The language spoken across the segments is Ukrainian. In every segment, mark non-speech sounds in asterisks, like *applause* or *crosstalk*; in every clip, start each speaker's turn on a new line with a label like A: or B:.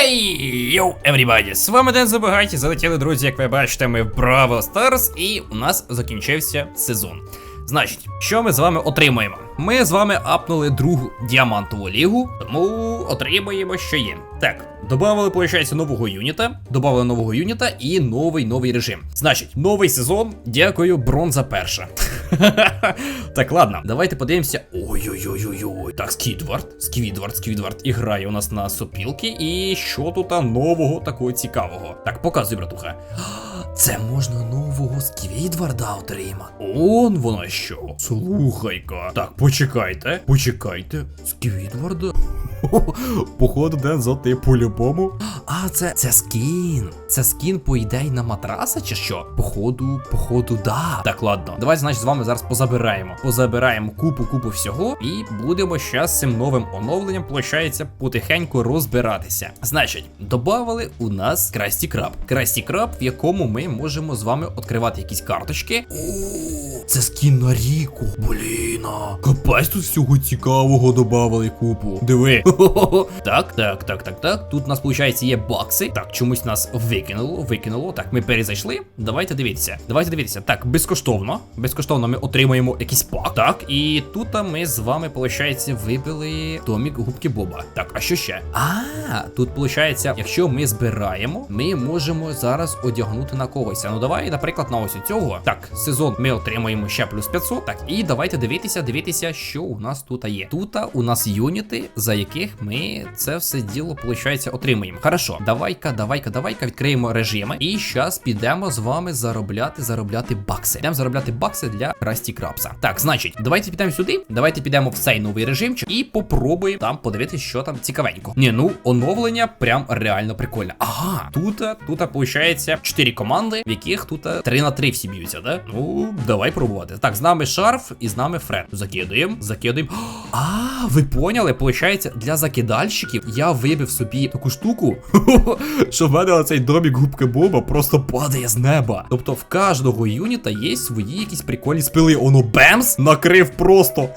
A: Хей, йоу, everybody, з вами Ден Забагаті. залетіли друзі, як ви бачите, ми в Браво Старс, і у нас закінчився сезон. Значить, що ми з вами отримуємо? Ми з вами апнули другу діамантову лігу, тому отримуємо, що є. Так, додали, виходить, нового юніта, додали нового юніта і новий новий режим. Значить, новий сезон. Дякую, бронза перша. *laughs* так, ладно, давайте подивимося. Ой-ой-ой-ой-ой. Так, Сквідвард, Сквідвард і грає у нас на сопілки. І що тут нового такого цікавого? Так, показуй, братуха. Це можна нового Сквідварда отримати. Он воно що. Слухай-ка. Так, почекайте, почекайте. Сквідварда. *laughs* Походу, Дензо, ти по-любому. А, це це скін. Це скін, по ідеї, на матраса, чи що? Походу, походу, да. Так, ладно. Давайте, значить, з вами зараз позабираємо. Позабираємо купу, купу всього. І будемо щас з цим новим оновленням, площається, потихеньку розбиратися. Значить, добавили у нас Красті Краб. Красті Краб, в якому ми можемо з вами відкривати якісь карточки. О, це скін на ріку. Бліна. Капець тут всього цікавого добавили купу. Диви. *laughs* Так, так, так, так, так. Тут у нас, виходить, є бакси. Так, чомусь нас викинуло, викинуло. Так, ми перезайшли. Давайте дивитися. Давайте дивитися. Так, безкоштовно. Безкоштовно ми отримуємо якийсь пак. Так, і тут ми з вами, виходить, вибили домік губки Боба. Так, а що ще? А, тут виходить, якщо ми збираємо, ми можемо зараз одягнути на когось. Ну давай, наприклад, на ось цього. Так, сезон ми отримаємо ще плюс 500. Так, і давайте дивитися, дивитися, що у нас тут є. Тут у нас юніти, за яких ми це все діло, виходить, отримуємо. Хорошо, давай-ка, давай-ка, давай-ка відкриємо режими. І зараз підемо з вами заробляти, заробляти бакси. Йдемо заробляти бакси для Красті Крабса. Так, значить, давайте підемо сюди. Давайте підемо в цей новий режимчик і попробуємо там подивитися, що там цікавенько. Ні, ну оновлення прям реально прикольне. Ага, тут, тут, виходить, 4 команди, в яких тут 3 на 3 всі б'ються, да? Ну, давай пробувати. Так, з нами шарф і з нами фред. Закидуємо, закидуємо. *gasps* А, ви поняли? Получається, для закидальщиків я вибив собі таку штуку, *laughs* що в мене оцей домік губки Боба просто падає з неба. Тобто в кожного юніта є свої якісь прикольні спили. Оно бемс накрив просто.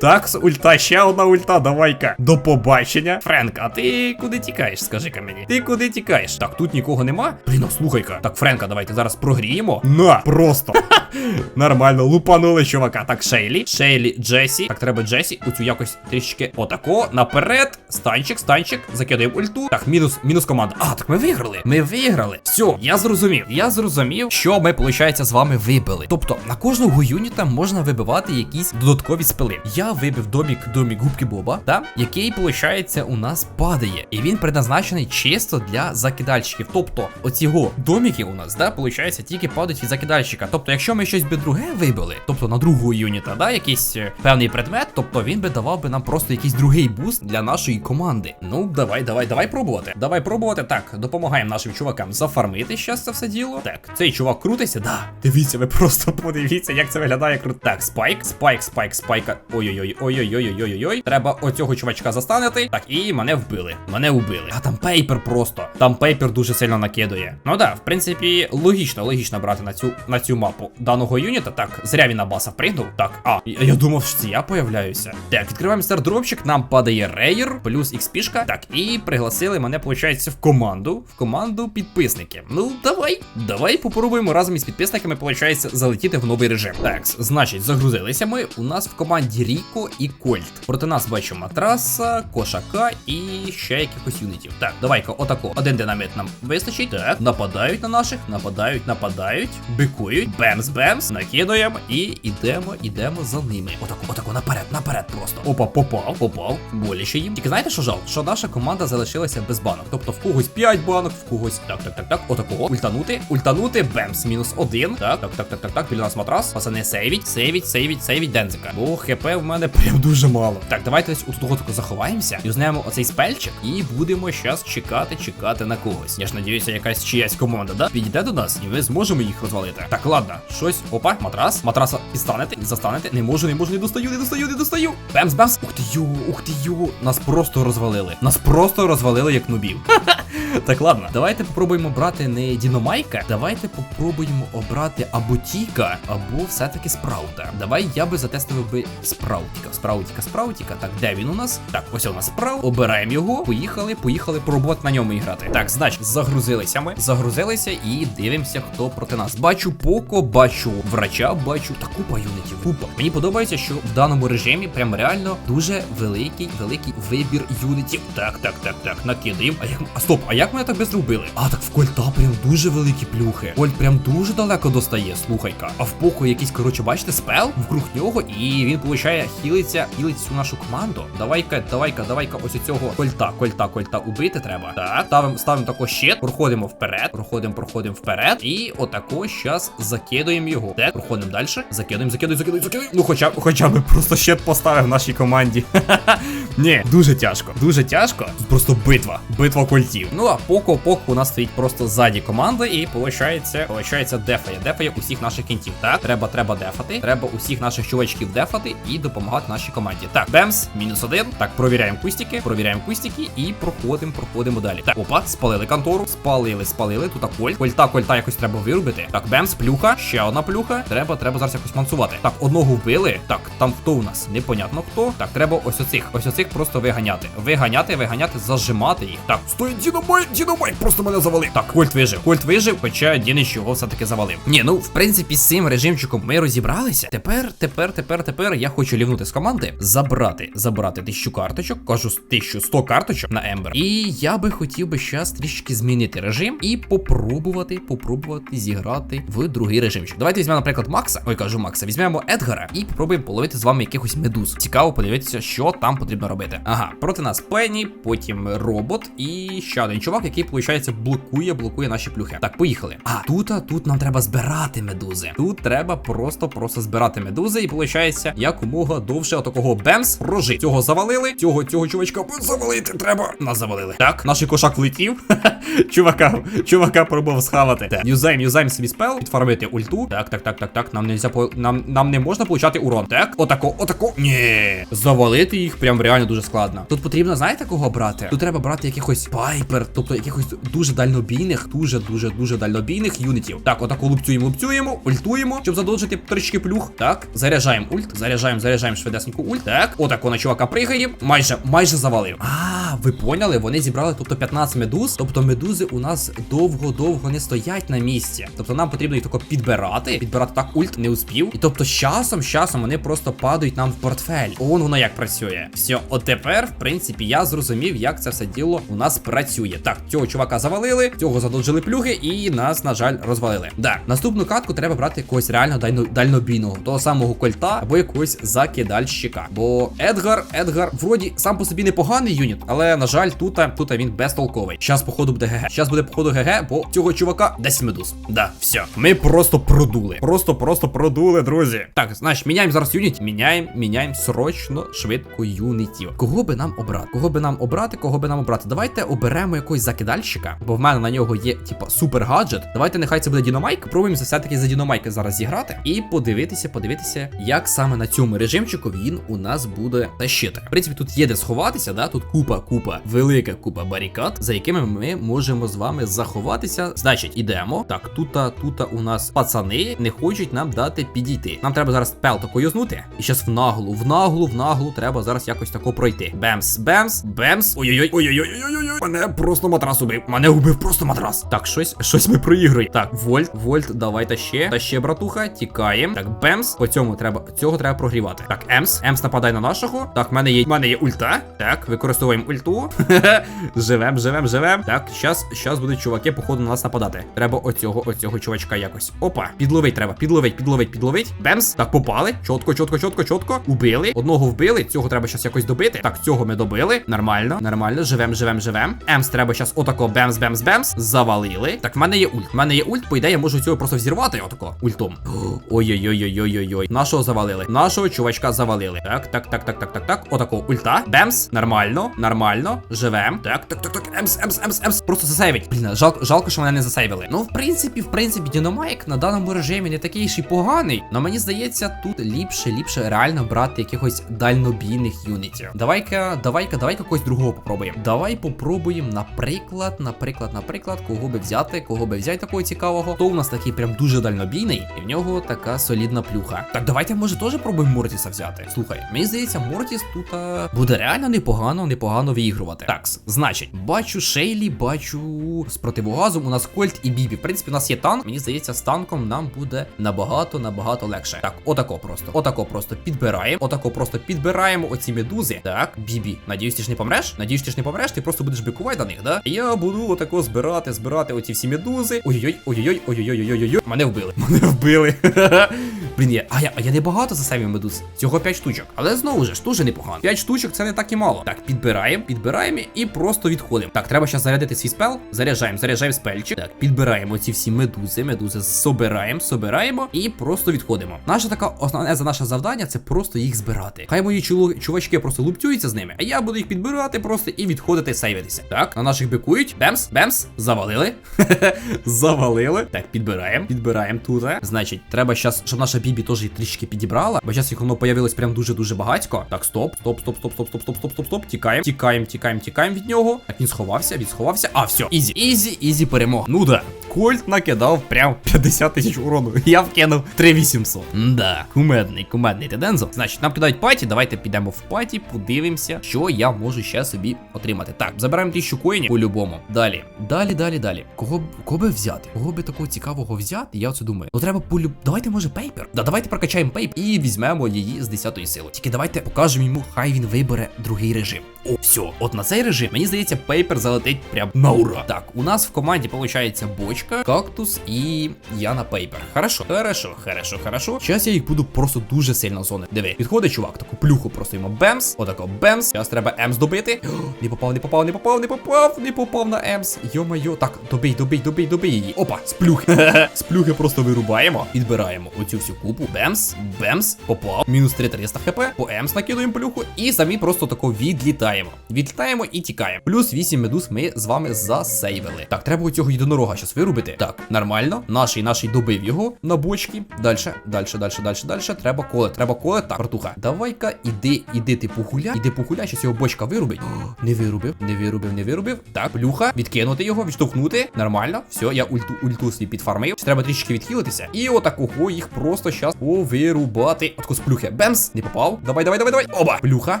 A: Так, з ульта, ще одна ульта, давай-ка. До побачення. Френк, а ти куди тікаєш? Скажи-ка мені. Ти куди тікаєш? Так, тут нікого нема. Блін, а слухай-ка. Так, Френка, давайте зараз прогріємо. На, просто. *laughs* Нормально, лупанули чувака. Так, Шейлі, Шейлі, Джесі. Так, треба Джесі. Оцю якось трішки отако. Наперед. Станчик, станчик. Закидаємо ульту. Так, мінус, мінус команда. А, так ми виграли. Ми виграли. Все, я зрозумів. Я зрозумів, що ми, виходить, з вами вибили. Тобто, на кожного юніта можна вибивати якісь додаткові спили. Я вибив домік, домік губки Боба, та, який, виходить, у нас падає. І він предназначений чисто для закидальщиків. Тобто, оці його доміки у нас, да, виходить, тільки падають від закидальщика. Тобто, якщо ми щось би друге вибили, тобто на другого юніта, да, якийсь е, певний предмет, тобто він би давав би нам просто якийсь другий буст для нашої команди. Ну, давай, давай, давай пробувати. Давай пробувати. Так, допомагаємо нашим чувакам зафармити щас це все діло. Так, цей чувак крутиться, да. Дивіться, ви просто *laughs* подивіться, як це виглядає круто. Так, спайк, спайк, спайк, спайка. Ой-ой-ой, ой-ой-ой-ой-ой-ой. Треба оцього чувачка застанити. Так, і мене вбили. Мене вбили. А там пейпер просто. Там пейпер дуже сильно накидує. Ну да, в принципі, логічно, логічно брати на цю на цю мапу даного юніта. Так, зря він на баса пригнув. Так, а, я, думав, що це я появляюся. Так, відкриваємо стардропчик, нам падає рейер, плюс XP-шка. Так, і пригласили мене, виходить, в команду. В команду підписників. Ну, давай, давай попробуємо разом із підписниками, виходить, залетіти в новий режим. Так, значить, загрузилися ми. У нас в команді Ріко і Кольт. Проти нас бачимо матраса, кошака і ще якихось юнітів. Так, давай-ка, отако. Один динаміт нам вистачить. Так, нападають на наших, нападають, нападають, бикують, бемс-бемс, накидуємо і ідемо, ідемо за ними. Отако, отако, наперед, наперед просто. Опа, попав, попав. Боляче їм. Тільки знаєте, що жал? Що наша команда залишилася без банок. Тобто в когось 5 банок, в когось. Так, так, так, так. Отакого. Ультанути, ультанути, бемс, мінус один. Так, так, так, так, так, так. Біля нас матрас. Пацани, сейвіть, сейвіть, сейвіть, сейвіть дензика. Бо хп в мене прям дуже мало. Так, давайте ось у того тако заховаємося. Юзнемо оцей спельчик і будемо щас чекати, чекати на когось. Я ж надіюся, якась чиясь команда, да? Підійде до нас, і ми зможемо їх розвалити. Так, ладно, щось. Опа, матрас. Матраса підстанете, застанете. Не можу, не можу, не достаю, не достаю, не достаю. Бемс, бемс. Ух ти йо, ух ти йо. Нас просто розвалили. Нас просто розвалили як нубів. *laughs* Так, ладно, давайте попробуємо брати не Діномайка, давайте попробуємо обрати або Тіка, або все-таки Спраута. Давай я би затестив би Спраутіка. Спраутіка, Спраутіка. Так, де він у нас? Так, ось у нас Спраут. Обираємо його. Поїхали, поїхали пробувати на ньому іграти. Так, значить, загрузилися ми. Загрузилися і дивимося, хто проти нас. Бачу Поко, бачу врача, бачу та купа юнітів. Купа. Мені подобається, що в даному режимі прям реально дуже великий, великий вибір юнітів. Так, так, так, так, накидаємо. А як. А стоп, а як мене так без зробили? А так в кольта прям дуже великі плюхи. Кольт прям дуже далеко достає, слухай-ка. А в поко якийсь, коротше, бачите, спел вкруг нього, і він получає хілиться, хілить всю нашу команду. Давай-ка, давай-ка, давай-ка, ось цього кольта, кольта, кольта убити треба. Так, ставимо, ставимо тако щит, проходимо вперед, проходимо, проходимо вперед. І отако щас закидуємо його. Так, проходимо далі. Закидуємо, закидуємо, закидуємо, закидуємо. Ну, хоча, хоча б просто щит поставив нашій команді. *laughs* Ні, дуже тяжко. Дуже тяжко. Тут просто битва. Битва кольтів. Ну а поко поко у нас стоїть просто ззаді команди, і получається, получається, дефає. Дефає усіх наших кінтів. Так, треба, треба дефати. Треба усіх наших чувачків дефати і допомагати нашій команді. Так, Бемс, мінус один. Так, провіряємо кустики, провіряємо кустики і проходимо, проходимо далі. Так, опа, спалили контору, спалили, спалили. Тут кольт. Кольта, кольта якось треба вирубити. Так, Бемс, плюха, ще одна плюха. Треба, треба зараз якось мансувати. Так, одного вбили. Так, там хто у нас? Непонятно хто. Так, треба ось оцих. Ось оцих просто виганяти. Виганяти, виганяти, зажимати їх. Так, стоїть стой, Діномайк, Діномайк просто мене завалив. Так, Кольт вижив. Кольт вижив, хоча Дінич його все-таки завалив. Ні, ну в принципі, з цим режимчиком ми розібралися. Тепер, тепер, тепер, тепер я хочу лівнути з команди, забрати, забрати тисячу карточок, кажу 1100 карточок на Ембер. І я би хотів би зараз трішки змінити режим і попробувати, попробувати зіграти в другий режимчик. Давайте візьмемо, наприклад, Макса. Ой, кажу Макса, візьмемо Едгара і попробуємо половити з вами якихось медуз. Цікаво подивитися, що там потрібно робити. Ага, проти нас Пенні, потім робот і ще один чувак, який, виходить, блокує, блокує наші плюхи. Так, поїхали. А тут, а тут нам треба збирати медузи. Тут треба просто-просто збирати медузи, і виходить, якомога довше отакого бемс прожити. Цього завалили, цього цього чувачка завалити треба. Нас завалили. Так, наш кошак влетів. *laughs* чувака, чувака пробував схавати. Так, юзаємо, юзаємо свій спел, підфармити ульту. Так, так, так, так, так. Нам нельзя нам, нам не можна получати урон. Так, отако, отако. Ні. Завалити їх прям реально дуже складно. Тут потрібно, знаєте, кого брати? Тут треба брати якихось пайпер, тобто якихось дуже дальнобійних, дуже, дуже, дуже дальнобійних юнітів. Так, отаку лупцюємо, лупцюємо, ультуємо, щоб задовжити трішки плюх. Так, заряджаємо ульт, заряджаємо, заряджаємо швидесеньку ульт. Так, отако на чувака пригаємо. Майже, майже завалив. А, ви поняли? Вони зібрали, тобто 15 медуз. Тобто медузи у нас довго-довго не стоять на місці. Тобто нам потрібно їх тако підбирати. Підбирати так ульт не успів. І тобто з часом, з часом вони просто падають нам в портфель. Он воно як працює. Все, от тепер, в принципі, я зрозумів, як це все діло у нас працює. Так, цього чувака завалили, цього задовжили плюги, і нас, на жаль, розвалили. Да, наступну катку треба брати якогось реально дально, дальнобійного, того самого кольта або якогось закидальщика. Бо Едгар, Едгар, вроді сам по собі непоганий юніт, але на жаль, тут, тут він безтолковий. Щас, походу, буде ГГ. Щас буде, походу, ГГ, бо цього чувака 10 медуз. Да, все. Ми просто продули. Просто, просто продули, друзі. Так, значить, міняємо зараз юніт. Міняємо, міняємо срочно, швидко юнітів. Кого би нам обрати? Кого би нам обрати, кого би нам обрати? Давайте оберемо якогось закидальщика, бо в мене на нього є, типа, супер гаджет. Давайте нехай це буде Діномайк. Пробуємо все-таки за Діномайка зараз зіграти і подивитися, подивитися, як саме на цьому режимчику він у нас буде тащити. В принципі, тут є де сховатися, да? Тут купа, купа, велика купа барикад, за якими ми можемо з вами заховатися. Значить, ідемо. Так, тута, тута у нас пацани не хочуть нам дати підійти. Нам треба зараз пел тако юзнути. І зараз в наглу, в наглу, в наглу треба зараз якось тако пройти. Бемс, бемс, бемс. Ой-ой-ой, ой-ой-ой-ой-ой. Мене просто матрас убив. Мене убив просто матрас. Так, щось, щось ми проігруємо. Так, вольт, вольт, давайте ще. Та ще, братуха, тікаємо. Так, бемс. По цьому треба, цього треба прогрівати. Так, емс, емс нападай на нашого. Так, в мене є, в мене є ульта. Так, використовуємо ульту. *laughs* живем, живем, живем. Так, щас, щас будуть чуваки, походу, на нас нападати. Треба оцього, оцього чувачка якось. Опа, підловить треба, підловить, підловить, підловить. Бемс. Так, попали. Чотко, чотко, чотко, чотко. Убили. Одного вбили. Цього треба щас якось добити. Так, цього ми добили. Нормально, нормально. Живем, живем, живем. Емс треба щас отако бемс, бемс, бемс. Завалили. Так, в мене є ульт. В мене є ульт, по ідеї, я можу цього просто взірвати отако. Ультом. *gasps* Ой-ой-ой-ой-ой-ой. Нашого завалили. Нашого чувачка завалили. Так, так, так, так, так, так, так. Отако. Ульта. Бемс. Нормально, нормально. Живем. Так, так, так, так. Емс, емс, емс, емс. Просто засейвить. Блін, жалко, жалко, що мене не засейвили. Ну, в принципі, в принципі, Діномайк на даному режимі не такий ж і поганий. Но мені здається, тут ліпше, ліпше реально брати якихось дальнобійних юнітів. Давай-ка, давай-ка, давай-ка когось другого попробуємо. Давай попробуємо, наприклад, наприклад, наприклад, кого би взяти, кого би взяти такого цікавого, то у нас такий прям дуже дальнобійний, і в нього така солідна плюха. Так, давайте, може, теж пробуємо Мортіса взяти. Слухай, мені здається, Мортіс тут буде реально непогано, непогано виігрувати. Так, значить, бачу Шейлі, бачу з противогазом. У нас Кольт і Бібі. В принципі, у нас є танк. Мені здається, з танком нам буде набагато, набагато легше. Так, отако просто. Отако просто підбираємо. Отако просто підбираємо оці медузи. Так, Бібі. Надіюсь, ти ж не помреш? Надіюсь, ти ж не помреш, ти просто будеш бикувати на них, да? Я буду отако збирати, збирати оці всі медузи. Ой-ой-ой, ой-ой-ой, ой-ой-ой-ой-ой. Мене вбили. *laughs* Мене вбили. *laughs* Блін, я, а я, а я не багато за самі медуз. Всього 5 штучок. Але знову ж, дуже непогано. 5 штучок це не так і мало. Так, підбираємо, підбираємо і просто відходимо. Так, треба зараз зарядити свій спел. Заряджаємо, заряджаємо спельчик. Так, підбираємо ці всі медузи. Медузи собираємо, собираємо і просто відходимо. Наша така основне за наше завдання це просто їх збирати. Хай мої чулу, чувачки просто луптюються з ними, а я буду їх підбирати просто і відходити сейвитися. Так, на наших бикують. Бемс, бемс, завалили. *laughs* завалили. Так, підбираємо, підбираємо тут. Значить, треба зараз, щоб наша бібі теж їх трішки підібрала. Бо зараз їх воно появилось прям дуже-дуже багатько. Так, стоп, стоп, стоп, стоп, стоп, стоп, стоп, стоп, стоп, стоп. Тікаємо, тікаємо, тікаємо, тікаємо від нього. Так, він сховався, він сховався. А, все, ізі, ізі, ізі перемога. Ну да. Кольт накидав прям 50 тисяч урону. Я вкинув 3800. Да, кумедний, кумедний тедензо. Значить, нам кидають паті. Давайте підемо в паті, подивимося, що я можу ще собі отримати. Так, забираємо 1000 коїнів по-любому. Далі, далі, далі, далі. Кого кого би взяти? Кого би такого цікавого взяти? Я оце думаю. Ну треба полюб. Давайте, може, пейпер. Да, давайте прокачаємо пейп і візьмемо її з 10 сили. Тільки давайте покажемо йому, хай він вибере другий режим. О, все, от на цей режим, мені здається, пейпер залетить прям на ура. Так, у нас в команді виходить бочка, кактус і я на пейпер. Хорошо, хорошо, хорошо, хорошо. Зараз я їх буду просто дуже сильно зони. Диви, підходить чувак, таку плюху просто йому бемс. Отако бемс. Зараз треба емс добити. Не попав, не попав, не попав, не попав, не попав на емс. Йо-майо, так, добий, добий, добий, добий її. Опа, з плюхи. *laughs* з плюхи просто вирубаємо. Підбираємо оцю всю купу. Бемс, бемс, попав. Мінус 3300 хп. По емс накидуємо плюху. І самі просто тако відлітаємо. Відлітаємо і тікаємо. Плюс 8 медуз ми з вами засейвили. Так, треба у цього єдинорога зараз вирубити. Так, нормально. Наший наший добив його на бочки. Дальше, дальше, дальше, дальше, дальше. Треба коле. Треба коле. Так, братуха. Давай-ка, іди, іди, ти погуляй. Іди погуляй, щас його бочка вирубить. Не вирубив, не вирубив, не вирубив. Так, плюха, відкинути його, відштовхнути. Нормально. Все, я ульту, ульту свій підфармив. Треба трішки відхилитися. І отакого їх просто щас повирубати. Отко з плюхи. Бемс, не попав. Давай, давай, давай, давай. Оба. Плюха,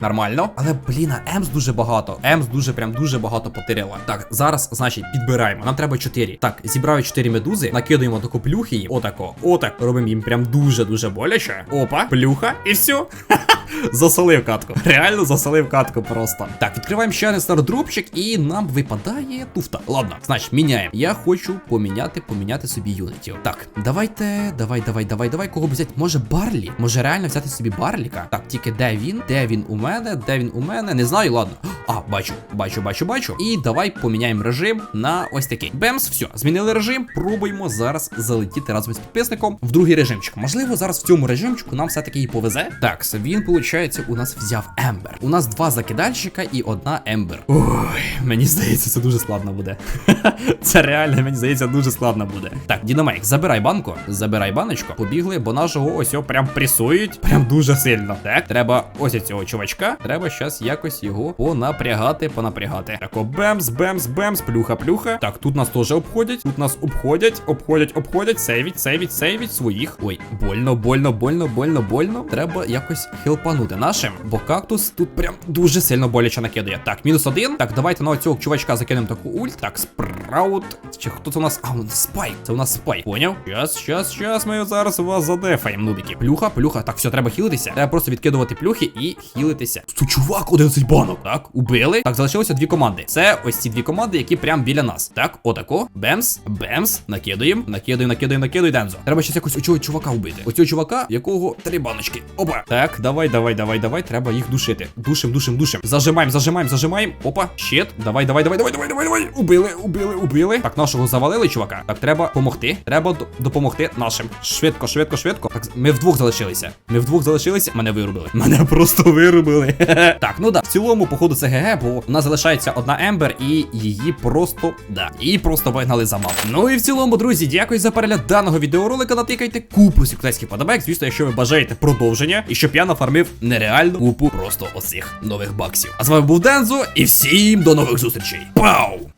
A: нормально. Але, блін, Емс дуже багато. Емс дуже прям дуже багато потеряла. Так, зараз, значить, підбираємо. Нам треба 4. Так, зібрали 4 медузи, накидуємо таку плюхи їм. Отако. Отак. Робимо їм прям дуже-дуже боляче. Опа, плюха, і все. *laughs* Засолив катку. Реально засолив катку просто. Так, відкриваємо ще один стардропчик, і нам випадає туфта. Ладно, значить, міняємо. Я хочу поміняти, поміняти собі юнітів. Так, давайте, давай, давай, давай, давай. Кого б взяти? Може Барлі? Може реально взяти собі Барліка? Так, тільки де він? Де він у мене? Де він у мене? Не знаю, ладно. А, бачу, бачу, бачу, бачу. І давай поміняємо режим на ось такий. Бемс, все, змінили режим. Пробуємо зараз залетіти разом з підписником в другий режимчик. Можливо, зараз в цьому режимчику нам все-таки і повезе. Так, він, виходить, у нас взяв Ембер. У нас два закидальщика і одна Ембер. Ой, мені здається, це дуже складно буде. *laughs* це реально, мені здається, дуже складно буде. Так, Дінамейк, забирай банку, забирай баночку. Побігли, бо нашого ось його прям пресують. Прям дуже сильно. Так, треба ось цього чувачка. Треба щас якось його понапрягати, понапрягати. Так, бемс, бемс, бемс, плюха, плюха. Так, тут нас теж обходять. Тут нас обходять, обходять, обходять. Сейвіть, сейвіть, сейвіть своїх. Ой, больно, больно, больно, больно, больно. Треба якось хілпанути нашим, бо кактус тут прям дуже сильно боляче накидає. Так, мінус один. Так, давайте на цього чувачка закинемо таку ульт. Так, спраут. Чи хто це у нас? А, у нас спайк. Це у нас спайк. Поняв? Щас, щас, щас, ми зараз вас задефаємо, нубіки. Плюха, плюха. Так, все, треба хілитися. Треба просто відкидувати плюхи і хілитися. Тут чувак, 11 банок. Так, убили. Так, залишилося дві команди. Це ось ці дві команди, які прям біля нас. Так, отако. Бемс, бемс. Накидуємо, накидуємо, накидуємо, накидуємо. Дензо. Треба щось якось оцього чувака вбити. Оцього чувака, якого три баночки. Опа. Так, давай, давай, давай, давай. Треба їх душити. Душим, душим, душим. Зажимаємо, зажимаємо, зажимаємо. Опа, щит. Давай, давай, давай, давай, давай, давай, давай. Убили, убили, убили. Так, нашого завалили, чувака. Так, треба допомогти. Треба допомогти нашим. Швидко, швидко, швидко. Так, ми вдвох залишилися. Ми вдвох залишилися. Мене вирубили. *laughs* Мене просто вирубили. *laughs* так, ну да. В цілому, походу, це ГГ, бо у нас залишається одна Ембер, і її просто. Да. Її просто вигнали за мап. Ну і в цілому, друзі, дякую за перегляд даного відеоролика. Натикайте купу секретських подобайк. Звісно, якщо ви бажаєте продовження, і щоб я нафармив нереальну купу просто оцих нових баксів. А з вами був Дензо, і всім до нових зустрічей. Пау!